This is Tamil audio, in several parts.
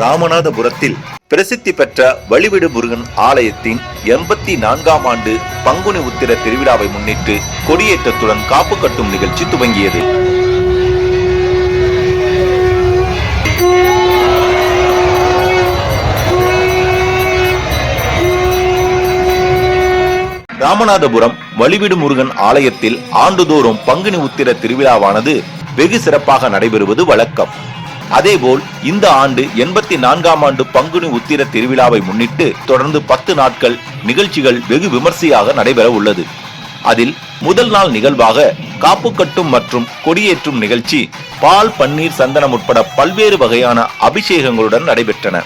ராமநாதபுரத்தில் பிரசித்தி பெற்ற வழிவிடு முருகன் ஆலயத்தின் எண்பத்தி நான்காம் ஆண்டு பங்குனி உத்திர திருவிழாவை முன்னிட்டு கொடியேற்றத்துடன் காப்பு கட்டும் நிகழ்ச்சி துவங்கியது. ராமநாதபுரம் வழிவிடு முருகன் ஆலயத்தில் ஆண்டுதோறும் பங்குனி உத்திர திருவிழாவானது வெகு சிறப்பாக நடைபெறுவது வழக்கம். அதேபோல் இந்த ஆண்டு எண்பத்தி நான்காம் ஆண்டு பங்குனி உத்திர திருவிழாவை முன்னிட்டு தொடர்ந்து பத்து நாட்கள் நிகழ்ச்சிகள் வெகு விமர்சையாக நடைபெற உள்ளது. அதில் முதல் நாள் நிகழ்வாக காப்பு கட்டும் மற்றும் கொடியேற்றும் நிகழ்ச்சி பால் பன்னீர் சந்தனம் உட்பட பல்வேறு வகையான அபிஷேகங்களுடன் நடைபெற்றன.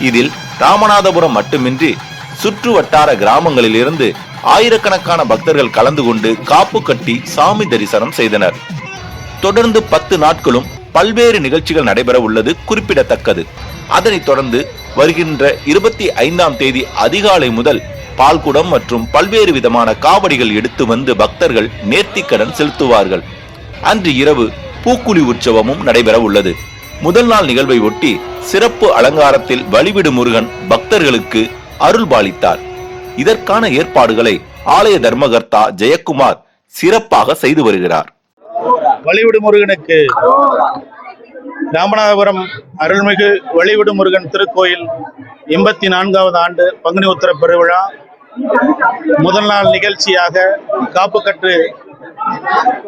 இதில் ராமநாதபுரம் மட்டுமின்றி சுற்று வட்டார கிராமங்களிலிருந்து ஆயிரக்கணக்கான பக்தர்கள் கலந்து கொண்டு காப்பு கட்டி சாமி தரிசனம் செய்தனர். தொடர்ந்து பத்து நாட்களும் பல்வேறு நிகழ்ச்சிகள் நடைபெற உள்ளது குறிப்பிடத்தக்கது. அதனைத் தொடர்ந்து வருகின்ற இருபத்தி ஐந்தாம் தேதி அதிகாலை முதல் பால்குடம் மற்றும் பல்வேறு விதமான காவடிகள் எடுத்து வந்து பக்தர்கள் நேர்த்திக்கடன் செலுத்துவார்கள். அன்று இரவு பூக்குழி உற்சவமும் நடைபெற உள்ளது. முதல் நாள் நிகழ்வை ஒட்டி சிறப்பு அலங்காரத்தில் வழிவிடு முருகன் பக்தர்களுக்கு அருள் பாலித்தார் இதற்கான ஏற்பாடுகளை ஆலய தர்மகர்த்தா ஜெயக்குமார் சிறப்பாக செய்து வருகிறார். வழிவிடு முருகனுக்கு. ராமநாதபுரம் அருள்மிகு வழிவிடு முருகன் திருக்கோயில் எண்பத்தி நான்காவது ஆண்டு பங்குனி உத்திர பெருவிழா. முதல் நாள் நிகழ்ச்சியாக காப்புக்கட்டு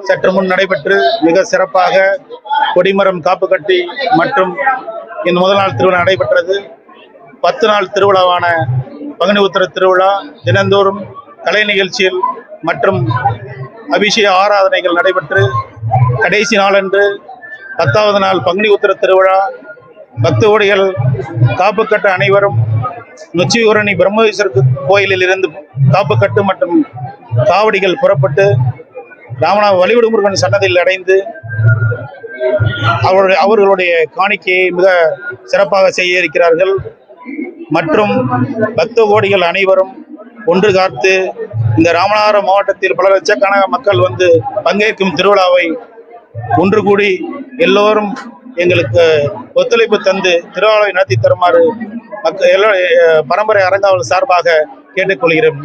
சற்று முன் நடைபெற்று மிக சிறப்பாக கொடிமரம் காப்புக்கட்டி மற்றும் இந்த முதல் நாள் திருவிழா நடைபெற்றது. பத்து நாள் திருவிழாவான பங்குனி உத்திர திருவிழா தினந்தோறும் கலை நிகழ்ச்சியில் மற்றும் அபிஷேக ஆராதனைகள் நடைபெற்று கடைசி நாளன்று பத்தாவது நாள் பங்குனி உத்திர திருவிழா. பக்த காப்பு காப்புக்கட்டு அனைவரும் நொச்சியூரணி பிரம்மேஸ்வரர் கோயிலில் இருந்து காப்புக்கட்டு மற்றும் காவடிகள் புறப்பட்டு ராமநாத வழிவிடு முருகன் சன்னதியில் அடைந்து அவருடைய அவர்களுடைய காணிக்கையை மிக சிறப்பாக செய்ய இருக்கிறார்கள். மற்றும் பக்த கோடிகள் அனைவரும் ஒன்று காத்து இந்த ராமநாதபுரம் மாவட்டத்தில் பல லட்சக்கணக்கான மக்கள் வந்து பங்கேற்கும் திருவிழாவை ஒன்று கூடி எல்லோரும் எங்களுக்கு ஒத்துழைப்பு தந்து திருவிழாவை நடத்தி தருமாறு மக்கள் எல்லோ பரம்பரை அரங்காவல் சார்பாக கேட்டுக்கொள்கிறேன்.